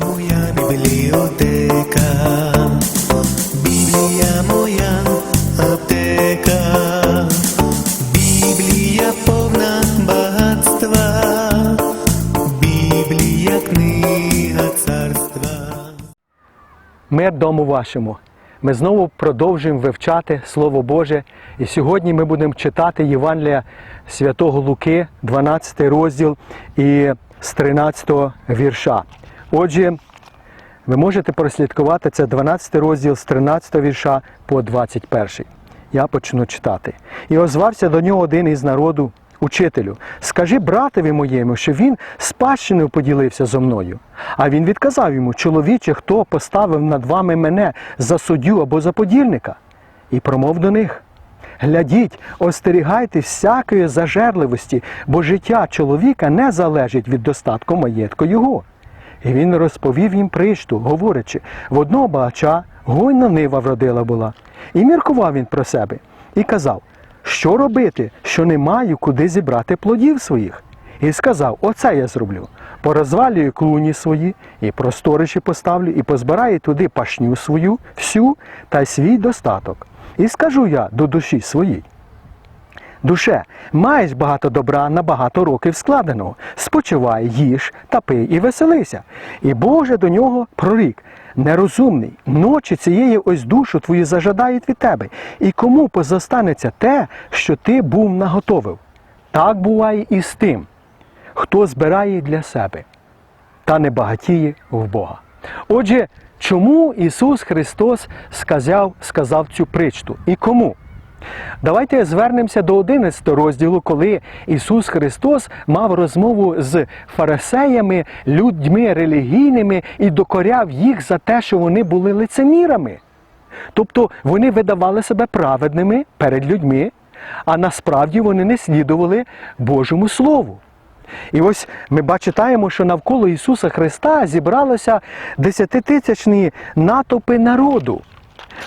моя бібліотека, Біблія моя аптека, Біблія повна багатства, Біблія книга царства. Мир дому вашому. Ми знову продовжуємо вивчати Слово Боже. І сьогодні ми будемо читати Євангелія Святого Луки, 12 розділ і з 13 вірша. Отже, ви можете прослідкувати це 12 розділ з 13 вірша по 21. Я почну читати. І озвався до нього один із народу, учителю, скажи братові моєму, що він спадщиною поділився зо мною. А він відказав йому, чоловіче, хто поставив над вами мене за суддю або за подільника? І промов до них. Глядіть, остерігайте всякої зажерливості, бо життя чоловіка не залежить від достатку маєтку його. І він розповів їм причту, говорячи, в одного багача гойна нива вродила була. І міркував він про себе, і казав, що робити, що не маю куди зібрати плодів своїх. І сказав: Оце я зроблю. Порозвалюю клуні свої, і просторичі поставлю, і позбираю туди пашню свою, всю та свій достаток. І скажу я до душі своїй. Душе, маєш багато добра на багато років складеного. Спочивай, їж та пий і веселися. І Боже до нього прорік. Нерозумний, ночі цієї ось душу твою зажадають від тебе. І кому позостанеться те, що ти був наготовив? Так буває і з тим, хто збирає для себе та не багатіє в Бога. Отже, чому Ісус Христос сказав, сказав цю притчу і кому? Давайте звернемося до 11 розділу, коли Ісус Христос мав розмову з фарисеями, людьми релігійними і докоряв їх за те, що вони були лицемірами. Тобто вони видавали себе праведними перед людьми, а насправді вони не слідували Божому Слову. І ось ми читаємо, що навколо Ісуса Христа зібралося десятитисячні натовпи народу.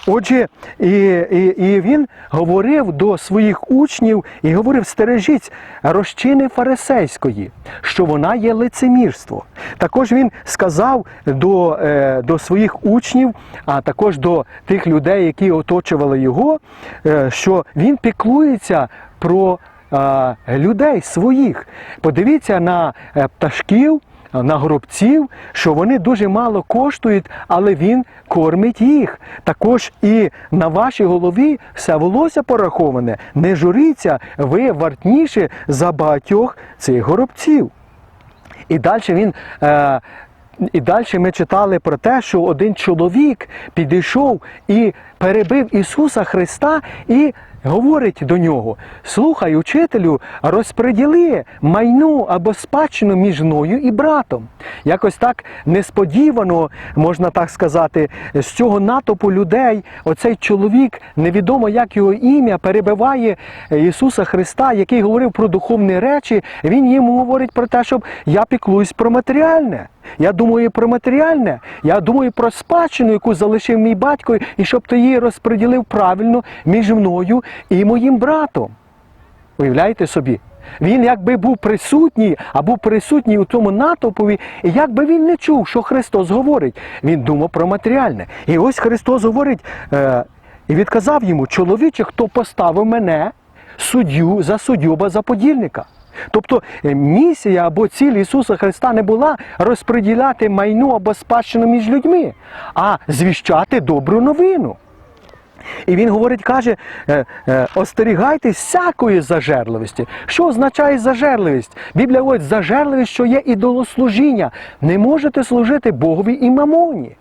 Отже, і, і, і він говорив до своїх учнів і говорив: стережіть розчини фарисейської, що вона є лицемірство. Також він сказав до, е, до своїх учнів, а також до тих людей, які оточували його, е, що він піклується про е, людей своїх. Подивіться на пташків на горобців, що вони дуже мало коштують, але він кормить їх. Також і на вашій голові все волосся пораховане. Не журіться, ви вартніші за багатьох цих горобців. І далі він. Е, і далі ми читали про те, що один чоловік підійшов і перебив Ісуса Христа і говорить до нього: слухай, учителю, розподіли майну або спадщину між мною і братом. Якось так несподівано, можна так сказати, з цього натовпу людей оцей чоловік, невідомо як його ім'я, перебиває Ісуса Христа, який говорив про духовні речі. Він йому говорить про те, щоб я піклуюсь про матеріальне. Я думаю про матеріальне, я думаю про спадщину, яку залишив мій батько, і щоб ти її розподілив правильно між мною і моїм братом. Уявляєте собі? Він якби був присутній, а був присутній у тому натовпові, і якби він не чув, що Христос говорить, він думав про матеріальне. І ось Христос говорить е, і відказав йому, чоловіче, хто поставив мене суддю за суддю або за подільника. Тобто е, місія або ціль Ісуса Христа не була розподіляти майну або спадщину між людьми, а звіщати добру новину. І він говорить, каже, е, е, остерігайтесь всякої зажерливості. Що означає зажерливість? Біблія говорить, зажерливість, що є ідолослужіння. Не можете служити Богові і мамоні.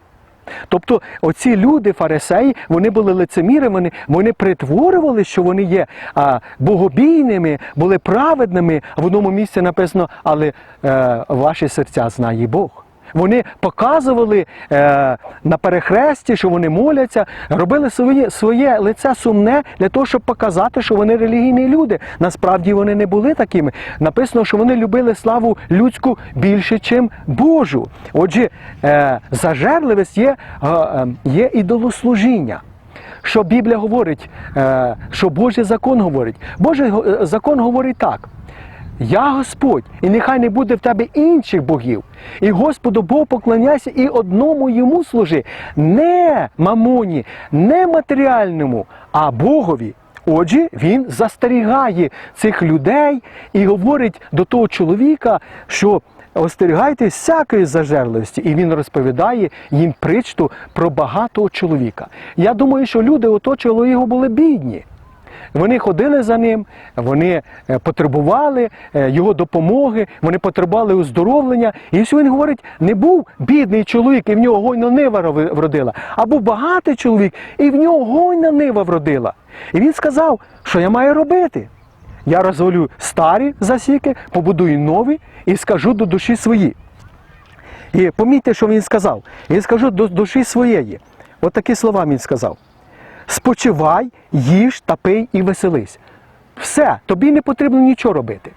Тобто оці люди, фарисеї, вони були лицемірами, вони притворювали, що вони є а, богобійними, були праведними. В одному місці написано, але е, ваші серця знає Бог. Вони показували е, на перехресті, що вони моляться, робили своє своє лице сумне для того, щоб показати, що вони релігійні люди. Насправді вони не були такими. Написано, що вони любили славу людську більше, ніж Божу. Отже, е, зажерливість є, е, е, є ідолослужіння. Що Біблія говорить, е, що Божий закон говорить? Божий е, закон говорить так. Я Господь, і нехай не буде в тебе інших богів. І Господу Богу поклоняйся і одному йому служи, не мамоні, не матеріальному, а Богові. Отже, він застерігає цих людей і говорить до того чоловіка, що остерігайтесь всякої зажерливості. І він розповідає їм притчу про багатого чоловіка. Я думаю, що люди оточували його були бідні. Вони ходили за ним, вони е, потребували е, його допомоги, вони потребували оздоровлення. І ось він говорить, не був бідний чоловік, і в нього гойна нива вродила, а був багатий чоловік, і в нього гойна нива вродила. І він сказав, що я маю робити. Я розвалю старі засіки, побудую нові і скажу до душі свої. І помітьте, що він сказав. Він скажу до душі своєї. От такі слова він сказав. Спочивай, їж та пий і веселись. Все, тобі не потрібно нічого робити.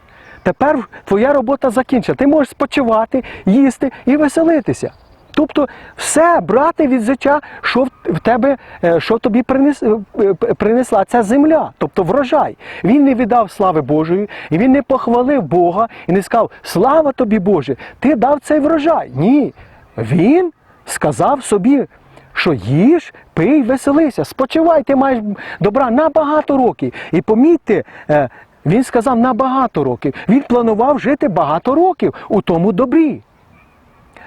Тепер твоя робота закінчена. Ти можеш спочивати, їсти і веселитися. Тобто все брати від життя, що в- тебе, е, що тобі принес, е, е, принесла ця земля, тобто врожай. Він не віддав слави Божої, і він не похвалив Бога і не сказав: Слава тобі, Боже, ти дав цей врожай. Ні. Він сказав собі, що їж, пий, веселися, спочивай, ти маєш добра на багато років. І помітьте, е, він сказав на багато років. Він планував жити багато років у тому добрі.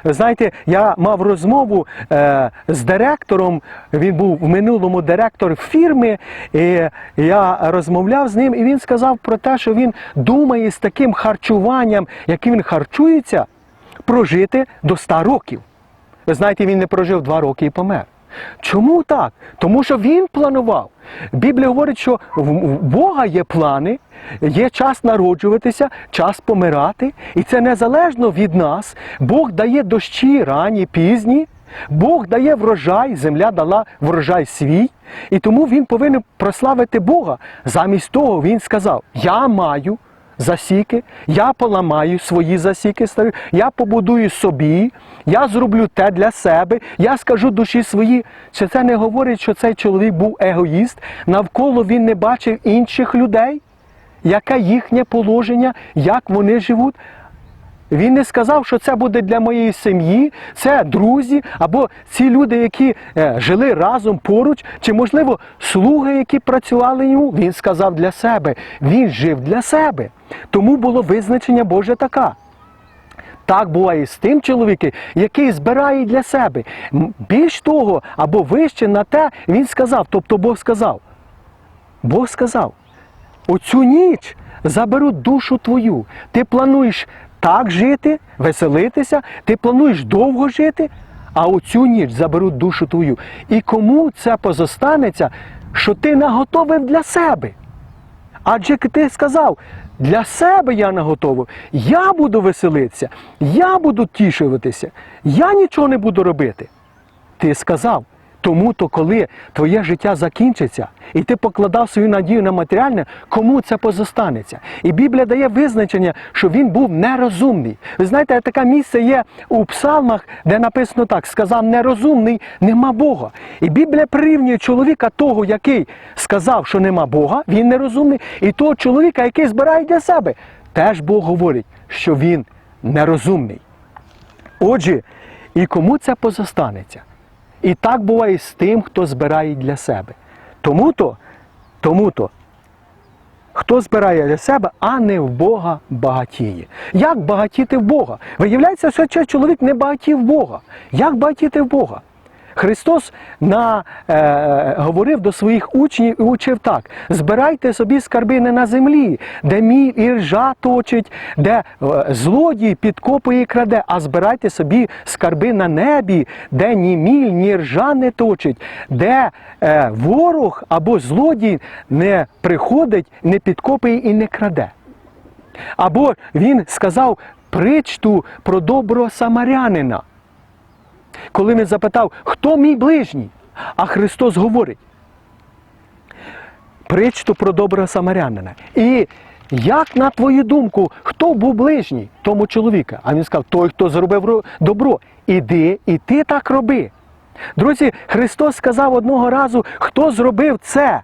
Знаєте, я мав розмову е, з директором. Він був в минулому директор фірми. І я розмовляв з ним, і він сказав про те, що він думає з таким харчуванням, яким він харчується, прожити до 100 років. Ви знаєте, він не прожив два роки і помер. Чому так? Тому що він планував. Біблія говорить, що в Бога є плани, є час народжуватися, час помирати, і це незалежно від нас. Бог дає дощі ранні, пізні. Бог дає врожай, земля дала врожай свій, і тому він повинен прославити Бога. Замість того він сказав: Я маю засіки, я поламаю свої засіки старі, я побудую собі, я зроблю те для себе, я скажу душі свої. Чи це не говорить, що цей чоловік був егоїст? Навколо він не бачив інших людей, яке їхнє положення, як вони живуть. Він не сказав, що це буде для моєї сім'ї, це друзі, або ці люди, які е, жили разом поруч, чи, можливо, слуги, які працювали йому. Він сказав для себе. Він жив для себе. Тому було визначення Боже така. Так буває з тим чоловіком, який збирає для себе. Більш того, або вище на те, він сказав, тобто Бог сказав. Бог сказав, оцю ніч заберуть душу твою. Ти плануєш так жити, веселитися, ти плануєш довго жити, а оцю ніч заберуть душу твою. І кому це позостанеться, що ти наготовив для себе? Адже ти сказав, для себе я наготовив, я буду веселитися, я буду тішуватися, я нічого не буду робити. Ти сказав. Тому то, коли твоє життя закінчиться, і ти покладав свою надію на матеріальне, кому це позостанеться? І Біблія дає визначення, що він був нерозумний. Ви знаєте, таке місце є у псалмах, де написано так: сказав нерозумний, нема Бога. І Біблія прирівнює чоловіка того, який сказав, що нема Бога, він нерозумний, і того чоловіка, який збирає для себе, теж Бог говорить, що він нерозумний. Отже, і кому це позостанеться? І так буває з тим, хто збирає для себе. Тому-то, тому-то, хто збирає для себе, а не в Бога багатіє. Як багатіти в Бога? Виявляється, що чоловік не багатів Бога. Як багатіти в Бога? Христос на, е, говорив до своїх учнів і учив так: збирайте собі скарби не на землі, де міль і ржа точить, де е, злодій підкопує і краде, а збирайте собі скарби на небі, де ні міль, ні ржа не точить, де е, ворог або злодій не приходить, не підкопує і не краде. Або він сказав притчу про доброго самарянина коли він запитав, хто мій ближній? А Христос говорить притчу про доброго самарянина. І як на твою думку, хто був ближній тому чоловіка? А він сказав, той, хто зробив добро, іди і ти так роби. Друзі, Христос сказав одного разу, хто зробив це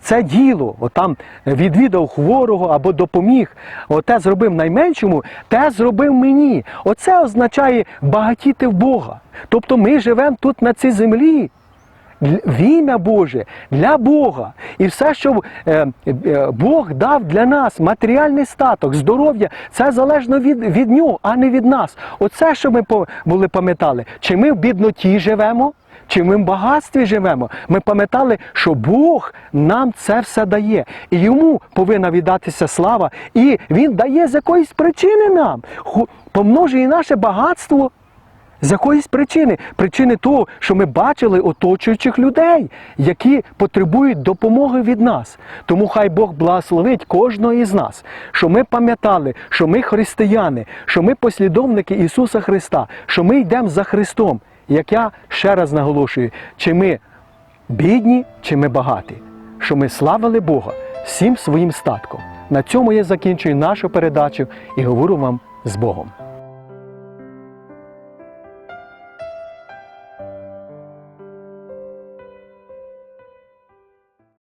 це діло, отам відвідав хворого або допоміг, оте зробив найменшому, те зробив мені. Оце означає багатіти в Бога. Тобто ми живемо тут на цій землі. В ім'я Боже, для Бога. І все, що е, е, Бог дав для нас, матеріальний статок, здоров'я, це залежно від, від нього, а не від нас. Оце, що ми були пам'ятали. Чи ми в бідноті живемо, чи ми в багатстві живемо. Ми пам'ятали, що Бог нам це все дає. І йому повинна віддатися слава. І Він дає з якоїсь причини нам. Помножує наше багатство. З якоїсь причини? Причини того, що ми бачили оточуючих людей, які потребують допомоги від нас. Тому хай Бог благословить кожного із нас, що ми пам'ятали, що ми християни, що ми послідовники Ісуса Христа, що ми йдемо за Христом. Як я ще раз наголошую, чи ми бідні, чи ми багаті, що ми славили Бога всім своїм статком. На цьому я закінчую нашу передачу і говорю вам з Богом.